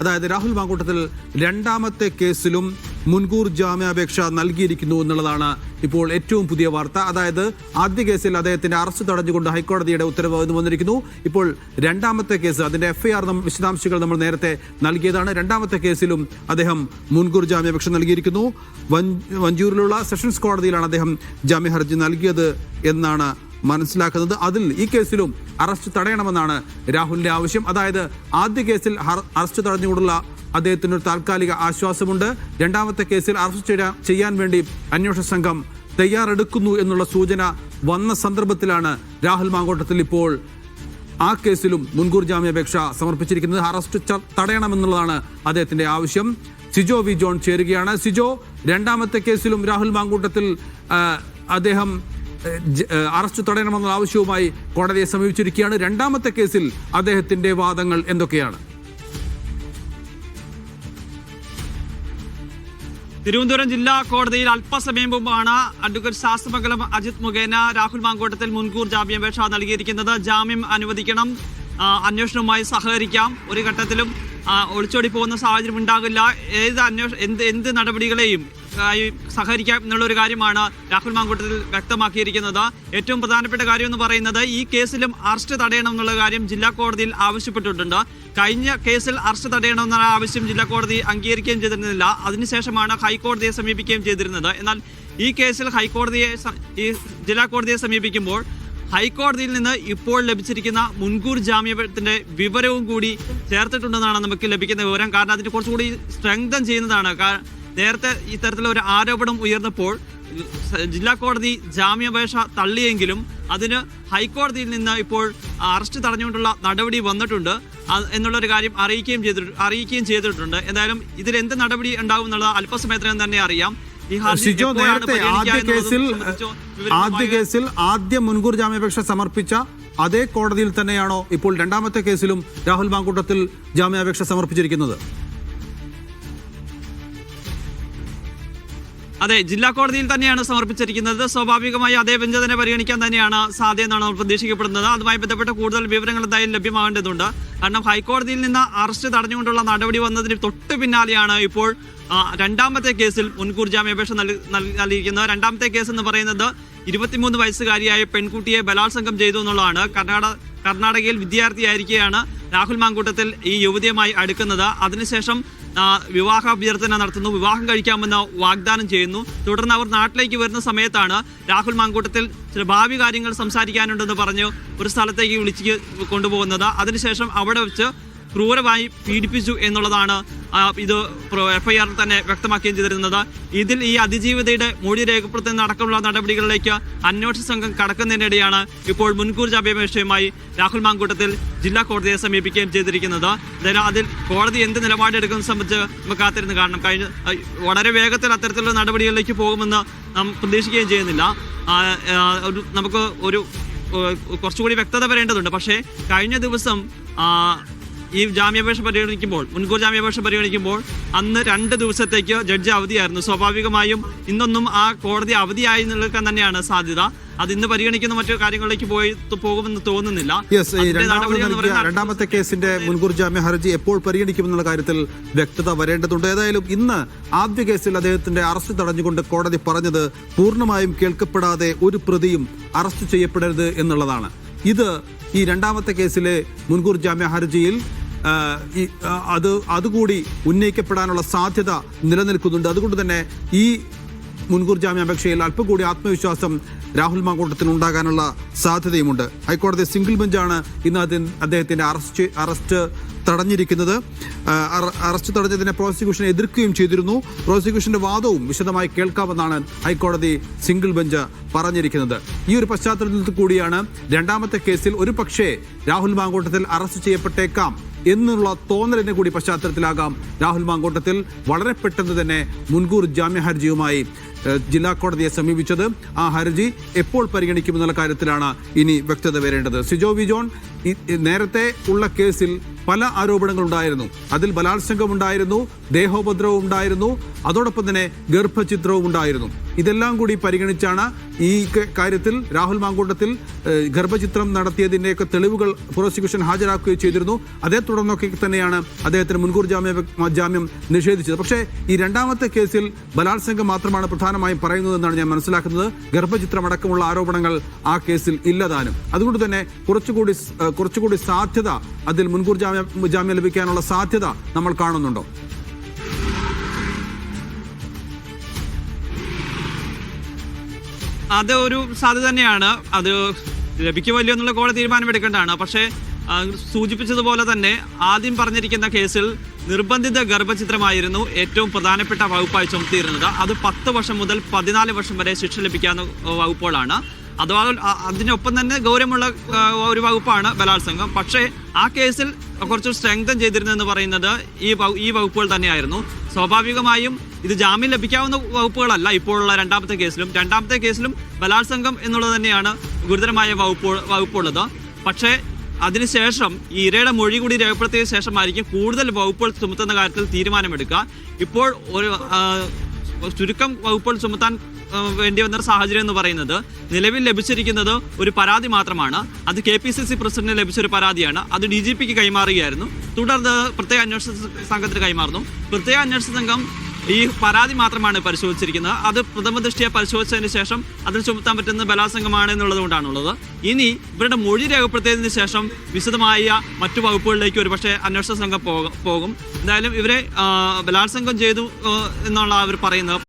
അതായത് രാഹുൽ മാങ്കൂട്ടത്തിൽ രണ്ടാമത്തെ കേസിലും മുൻകൂർ ജാമ്യാപേക്ഷ നൽകിയിരിക്കുന്നു എന്നുള്ളതാണ് ഇപ്പോൾ ഏറ്റവും പുതിയ വാർത്ത. അതായത് ആദ്യ കേസിൽ അദ്ദേഹത്തിന്റെ അറസ്റ്റ് തടഞ്ഞുകൊണ്ട് ഹൈക്കോടതിയുടെ ഉത്തരവ് വന്നിരിക്കുന്നു. ഇപ്പോൾ രണ്ടാമത്തെ കേസ് അതിന്റെ എഫ്ഐആർ വിശദാംശങ്ങൾ നമ്മൾ നേരത്തെ നൽകിയതാണ്. രണ്ടാമത്തെ കേസിലും അദ്ദേഹം മുൻകൂർ ജാമ്യാപേക്ഷ നൽകിയിരിക്കുന്നു. വഞ്ച- വഞ്ചൂരിലുള്ള സെഷൻസ് കോടതിയിലാണ് അദ്ദേഹം ജാമ്യ ഹർജി നൽകിയത് എന്നാണ് മനസ്സിലാക്കുന്നത്. അതിൽ ഈ കേസിലും അറസ്റ്റ് തടയണമെന്നാണ് രാഹുലിന്റെ ആവശ്യം. അതായത് ആദ്യ കേസിൽ അറസ്റ്റ് തടഞ്ഞുകൊണ്ടുള്ള അദ്ദേഹത്തിന് ഒരു താൽക്കാലിക ആശ്വാസമുണ്ട്. രണ്ടാമത്തെ കേസിൽ അറസ്റ്റ് ചെയ്യാൻ വേണ്ടി അന്വേഷണ സംഘം തയ്യാറെടുക്കുന്നു എന്നുള്ള സൂചന വന്ന സന്ദർഭത്തിലാണ് രാഹുൽ മാങ്കോട്ടത്തിൽ ഇപ്പോൾ ആ കേസിലും മുൻകൂർ ജാമ്യാപേക്ഷ സമർപ്പിച്ചിരിക്കുന്നത്. അറസ്റ്റ് തടയണമെന്നുള്ളതാണ് അദ്ദേഹത്തിന്റെ ആവശ്യം. സിജോ വി ജോൺ ചേരുകയാണ്. സിജോ രണ്ടാമത്തെ കേസിലും രാഹുൽ മാങ്കൂട്ടത്തിൽ അദ്ദേഹം അറസ്റ്റ് തടയണമെന്ന ആവശ്യവുമായി കോടതിയെ സമീപിച്ചിരിക്കുകയാണ്. രണ്ടാമത്തെ കേസിൽ അദ്ദേഹത്തിന്റെ വാദങ്ങൾ എന്തൊക്കെയാണ്? തിരുവനന്തപുരം ജില്ലാ കോടതിയിൽ അല്പസമയം മുമ്പാണ് അഡ്വക്കേറ്റ് ശാസ്ത്രമംഗലം അജിത് മുഖേന രാഹുൽ മാങ്കോട്ടത്തിൽ മുൻകൂർ ജാമ്യാപേക്ഷ നൽകിയിരിക്കുന്നത്. ജാമ്യം അനുവദിക്കണം. അന്വേഷണവുമായി സഹകരിക്കാം. ഒരു ഘട്ടത്തിലും ഒളിച്ചോടി പോകുന്ന സാഹചര്യം ഉണ്ടാകില്ല. ഏത് അന്വേഷ എന്ത് എന്ത് നടപടികളെയും സഹകരിക്കാം എന്നുള്ള ഒരു കാര്യമാണ് രാഹുൽ മാങ്കൂട്ടത്തിൽ വ്യക്തമാക്കിയിരിക്കുന്നത്. ഏറ്റവും പ്രധാനപ്പെട്ട കാര്യം എന്ന് പറയുന്നത് ഈ കേസിലും അറസ്റ്റ് തടയണം എന്നുള്ള കാര്യം ജില്ലാ കോടതിയിൽ ആവശ്യപ്പെട്ടിട്ടുണ്ട്. കഴിഞ്ഞ കേസിൽ അറസ്റ്റ് തടയണമെന്ന ആവശ്യം ജില്ലാ കോടതി അംഗീകരിക്കുകയും ചെയ്തിരുന്നില്ല. അതിനുശേഷമാണ് ഹൈക്കോടതിയെ സമീപിക്കുകയും ചെയ്തിരുന്നത്. എന്നാൽ ഈ കേസിൽ ഹൈക്കോടതിയെ ഈ ജില്ലാ കോടതിയെ സമീപിക്കുമ്പോൾ ഹൈക്കോടതിയിൽ നിന്ന് ഇപ്പോൾ ലഭിച്ചിരിക്കുന്ന മുൻകൂർ ജാമ്യത്തിന്റെ വിവരവും കൂടി ചേർത്തിട്ടുണ്ടെന്നാണ് നമുക്ക് ലഭിക്കുന്ന വിവരം. കാരണം അതിന് കുറച്ചുകൂടി സ്ട്രെങ്തൻ ചെയ്യുന്നതാണ്. നേരത്തെ ഇത്തരത്തിലുള്ള ഒരു ആരോപണം ഉയർന്നപ്പോൾ ജില്ലാ കോടതി ജാമ്യാപേക്ഷ തള്ളിയെങ്കിലും അതിന് ഹൈക്കോടതിയിൽ നിന്ന് ഇപ്പോൾ അറസ്റ്റ് തടഞ്ഞുകൊണ്ടുള്ള നടപടി വന്നിട്ടുണ്ട്. എന്നുള്ള എന്നുള്ളൊരു കാര്യം അറിയിക്കുകയും ചെയ്തിട്ട് അറിയിക്കുകയും ചെയ്തിട്ടുണ്ട്. എന്തായാലും ഇതിൽ എന്ത് നടപടി ഉണ്ടാവും എന്നുള്ളത് അല്പസമയത്തിനകം തന്നെ അറിയാം. ഈ ഹർജി സിജോ നേരത്തെ ആദ്യ കേസിൽ ആദ്യ കേസിൽ ആദ്യ മുൻകൂർ ജാമ്യാപേക്ഷ സമർപ്പിച്ച അതേ കോടതിയിൽ തന്നെയാണോ ഇപ്പോൾ രണ്ടാമത്തെ കേസിലും രാഹുൽ മാങ്കൂട്ടത്തിൽ ജാമ്യാപേക്ഷ സമർപ്പിച്ചിരിക്കുന്നത്? അതെ ജില്ലാ കോടതിയിൽ തന്നെയാണ് സമർപ്പിച്ചിരിക്കുന്നത്. സ്വാഭാവികമായി അതേ ബെഞ്ച് തന്നെ പരിഗണിക്കാൻ തന്നെയാണ് സാധ്യത എന്നാണ് നമ്മൾ പ്രതീക്ഷിക്കപ്പെടുന്നത്. അതുമായി ബന്ധപ്പെട്ട കൂടുതൽ വിവരങ്ങൾ എന്തായാലും ലഭ്യമാകേണ്ടതുണ്ട്. കാരണം ഹൈക്കോടതിയിൽ നിന്ന് അറസ്റ്റ് തടഞ്ഞുകൊണ്ടുള്ള നടപടി വന്നതിന് തൊട്ട് പിന്നാലെയാണ് ഇപ്പോൾ രണ്ടാമത്തെ കേസിൽ മുൻകൂർ ജാമ്യാപേക്ഷ നൽകി- നൽകി- നൽകിയിരിക്കുന്നത്. രണ്ടാമത്തെ കേസ് എന്ന് പറയുന്നത് ഇരുപത്തിമൂന്ന് വയസ്സുകാരിയായ പെൺകുട്ടിയെ ബലാത്സംഗം ചെയ്തു എന്നുള്ളതാണ്. കർണാടക കർണാടകയിൽ വിദ്യാർത്ഥിയായിരിക്കെയാണ് രാഹുൽ മാങ്കൂട്ടത്തിൽ ഈ യുവതിയുമായി അടുക്കുന്നത്. അതിനുശേഷം വിവാഹ അഭ്യർത്ഥന നടത്തുന്നു. വിവാഹം കഴിക്കാമെന്ന് വാഗ്ദാനം ചെയ്യുന്നു. തുടർന്ന് അവർ നാട്ടിലേക്ക് വരുന്ന സമയത്താണ് രാഹുൽ മാങ്കൂട്ടത്തിൽ ചില ഭാവി കാര്യങ്ങൾ സംസാരിക്കാനുണ്ടെന്ന് പറഞ്ഞ് ഒരു സ്ഥലത്തേക്ക് വിളിച്ച് കൊണ്ടുപോകുന്നത്. അതിനുശേഷം അവിടെ വെച്ച് ക്രൂരമായി പീഡിപ്പിച്ചു എന്നുള്ളതാണ് ഇത് എഫ് ഐ ആറിൽ തന്നെ വ്യക്തമാക്കുകയും ചെയ്തിരുന്നത്. ഇതിൽ ഈ അതിജീവിതയുടെ മൊഴി രേഖപ്പെടുത്തുന്ന അടക്കമുള്ള നടപടികളിലേക്ക് അന്വേഷണ സംഘം കടക്കുന്നതിനിടെയാണ് ഇപ്പോൾ മുൻകൂർ ജാമ്യാപേക്ഷയുമായി രാഹുൽ മാങ്കൂട്ടത്തിൽ ജില്ലാ കോടതിയെ സമീപിക്കുകയും ചെയ്തിരിക്കുന്നത്. അതിൽ കോടതി എന്ത് നിലപാടെടുക്കുന്നത് സംബന്ധിച്ച് നമുക്ക് കാത്തിരുന്ന് കാണണം. കഴിഞ്ഞ വളരെ വേഗത്തിൽ അത്തരത്തിലുള്ള നടപടികളിലേക്ക് പോകുമെന്ന് നാം പ്രതീക്ഷിക്കുകയും ചെയ്യുന്നില്ല. ഒരു നമുക്ക് ഒരു കുറച്ചുകൂടി വ്യക്തത വരേണ്ടതുണ്ട്. പക്ഷേ കഴിഞ്ഞ ദിവസം ഈ ജാമ്യാപേക്ഷ പരിഗണിക്കുമ്പോൾ മുൻകൂർ ജാമ്യാപേക്ഷ പരിഗണിക്കുമ്പോൾ അന്ന് രണ്ട് ദിവസത്തേക്ക് ജഡ്ജി അവധിയായിരുന്നു. സ്വാഭാവികമായും ഇന്നൊന്നും ആ കോടതി അവധിയായി നിൽക്കാൻ തന്നെയാണ് സാധ്യത. അത് ഇന്ന് പരിഗണിക്കുന്ന മറ്റു കാര്യങ്ങളിലേക്ക് പോയി പോകുമെന്ന് തോന്നുന്നില്ല. രണ്ടാമത്തെ കേസിന്റെ മുൻകൂർ ജാമ്യ ഹർജി എപ്പോൾ പരിഗണിക്കുമെന്നുള്ള കാര്യത്തിൽ വ്യക്തത വരേണ്ടതുണ്ട്. ഏതായാലും ഇന്ന് ആദ്യ കേസിൽ അദ്ദേഹത്തിന്റെ അറസ്റ്റ് തടഞ്ഞുകൊണ്ട് കോടതി പറഞ്ഞത് പൂർണമായും കേൾക്കപ്പെടാതെ ഒരു പ്രതിയും അറസ്റ്റ് ചെയ്യപ്പെടരുത് എന്നുള്ളതാണ്. ഇത് ഈ രണ്ടാമത്തെ കേസിലെ മുൻകൂർ ജാമ്യ ഹർജിയിൽ അത് അതുകൂടി ഉന്നയിക്കപ്പെടാനുള്ള സാധ്യത നിലനിൽക്കുന്നുണ്ട്. അതുകൊണ്ട് തന്നെ ഈ മുൻകൂർ ജാമ്യാപേക്ഷയിൽ അല്പം കൂടി ആത്മവിശ്വാസം രാഹുൽ മാങ്കൂട്ടത്തിന് ഉണ്ടാകാനുള്ള സാധ്യതയുമുണ്ട്. ഹൈക്കോടതി സിംഗിൾ ബെഞ്ചാണ് ഇന്ന് അതിന് അദ്ദേഹത്തിന്റെ അറസ്റ്റ് അറസ്റ്റ് തടഞ്ഞിരിക്കുന്നത്. അറസ്റ്റ് തടഞ്ഞതിനെ പ്രോസിക്യൂഷൻ എതിർക്കുകയും ചെയ്തിരുന്നു. പ്രോസിക്യൂഷന്റെ വാദവും വിശദമായി കേൾക്കാമെന്നാണ് ഹൈക്കോടതി സിംഗിൾ ബെഞ്ച് പറഞ്ഞിരിക്കുന്നത്. ഈ ഒരു പശ്ചാത്തലത്തിൽ കൂടിയാണ് രണ്ടാമത്തെ കേസിൽ ഒരു പക്ഷേ രാഹുൽ മാങ്കോട്ടത്തിൽ അറസ്റ്റ് ചെയ്യപ്പെട്ടേക്കാം. എന്നുള്ള തോന്നലിന്റെ കൂടി പശ്ചാത്തലത്തിലാകാം. രാഹുൽ മാങ്കോട്ടത്തിൽ വളരെ പെട്ടെന്ന് തന്നെ മുൻകൂർ ജാമ്യ ഹർജിയുമായി ജില്ലാ കോടതിയെ സമീപിച്ചത്. ആ ഹർജി എപ്പോൾ പരിഗണിക്കുമെന്നുള്ള കാര്യത്തിലാണ് ഇനി വ്യക്തത വരേണ്ടത്. സിജോ വിജോൺ നേരത്തെ ഉള്ള കേസിൽ പല ആരോപണങ്ങളുണ്ടായിരുന്നു. അതിൽ ബലാത്സംഗം ഉണ്ടായിരുന്നു ദേഹോപദ്രവം ഉണ്ടായിരുന്നു അതോടൊപ്പം തന്നെ ഗർഭചിത്രവും ഉണ്ടായിരുന്നു. ഇതെല്ലാം കൂടി പരിഗണിച്ചാണ് ഈ കാര്യത്തിൽ രാഹുൽ മാങ്കൂട്ടത്തിൽ ഗർഭചിത്രം നടത്തിയതിന്റെയൊക്കെ തെളിവുകൾ പ്രോസിക്യൂഷൻ ഹാജരാക്കുകയും ചെയ്തിരുന്നു. അതേ തുടർന്നൊക്കെ തന്നെയാണ് അദ്ദേഹത്തിന് മുൻകൂർ ജാമ്യം ജാമ്യം നിഷേധിച്ചത്. പക്ഷേ ഈ രണ്ടാമത്തെ കേസിൽ ബലാത്സംഗം മാത്രമാണ് പ്രധാനമായും പറയുന്നതെന്നാണ് ഞാൻ മനസ്സിലാക്കുന്നത്. ഗർഭചിത്രമടക്കമുള്ള ആരോപണങ്ങൾ ആ കേസിൽ ഇല്ലതാനും അതുകൊണ്ട് തന്നെ കുറച്ചുകൂടി കുറച്ചുകൂടി സാധ്യത അതിൽ മുൻകൂർ ജാമ്യം ജാമ്യം ലഭിക്കാനുള്ള സാധ്യത നമ്മൾ കാണുന്നുണ്ടോ? അത് ഒരു സാധ്യത തന്നെയാണ്. അത് ലഭിക്കുമോ ഇല്ലയോ എന്നുള്ള കോടതി തീരുമാനമെടുക്കേണ്ടതാണ് പക്ഷേ സൂചിപ്പിച്ചതുപോലെ തന്നെ ആദ്യം പറഞ്ഞിരിക്കുന്ന കേസിൽ നിർബന്ധിത ഗർഭചിത്രമായിരുന്നു ഏറ്റവും പ്രധാനപ്പെട്ട വകുപ്പായി ചുമത്തിയിരുന്നത്. അത് പത്ത് വർഷം മുതൽ പതിനാല് വർഷം വരെ ശിക്ഷ ലഭിക്കാവുന്ന വകുപ്പുകളാണ് അഥവാ അതിനൊപ്പം തന്നെ ഗൗരവമുള്ള ഒരു വകുപ്പാണ് ബലാത്സംഗം. പക്ഷേ ആ കേസിൽ കുറച്ച് സ്ട്രെങ്തൻ ചെയ്തിരുന്നതെന്ന് പറയുന്നത് ഈ ഈ വകുപ്പുകൾ തന്നെയായിരുന്നു. സ്വാഭാവികമായും ഇത് ജാമ്യം ലഭിക്കാവുന്ന വകുപ്പുകളല്ല ഇപ്പോഴുള്ള രണ്ടാമത്തെ കേസിലും. രണ്ടാമത്തെ കേസിലും ബലാത്സംഗം എന്നുള്ളത് തന്നെയാണ് ഗുരുതരമായ വകുപ്പ് വകുപ്പുള്ളത്. പക്ഷേ അതിനുശേഷം ഈ ഇരയുടെ മൊഴി കൂടി രേഖപ്പെടുത്തിയ ശേഷമായിരിക്കും കൂടുതൽ വകുപ്പുകൾ ചുമത്തുന്ന കാര്യത്തിൽ തീരുമാനമെടുക്കുക. ഇപ്പോൾ ഒരു ചുരുക്കം വകുപ്പുകൾ ചുമത്താൻ വേണ്ടി വന്ന സാഹചര്യം എന്ന് പറയുന്നത് നിലവിൽ ലഭിച്ചിരിക്കുന്നത് ഒരു പരാതി മാത്രമാണ്. അത് കെ പി സി സി പ്രസിഡന്റിന് ലഭിച്ച ഒരു പരാതിയാണ്. അത് ഡി ജി പിക്ക് കൈമാറുകയായിരുന്നു. തുടർന്ന് പ്രത്യേക അന്വേഷണ സംഘത്തിന് കൈമാറുന്നു. പ്രത്യേക അന്വേഷണ സംഘം ഈ പരാതി മാത്രമാണ് പരിശോധിച്ചിരിക്കുന്നത്. അത് പ്രഥമ ദൃഷ്ടിയെ പരിശോധിച്ചതിന് ശേഷം അതിൽ ചുമത്താൻ പറ്റുന്ന ബലാസംഗമാണ് എന്നുള്ളത് കൊണ്ടാണുള്ളത് ഇനി ഇവരുടെ മൊഴി രേഖപ്പെടുത്തിയതിന് ശേഷം വിശദമായ മറ്റു വകുപ്പുകളിലേക്ക് ഒരുപക്ഷെ അന്വേഷണ സംഘം പോകും എന്തായാലും ഇവരെ ബലാത്സംഗം ചെയ്തു എന്നാണ് അവർ പറയുന്നത്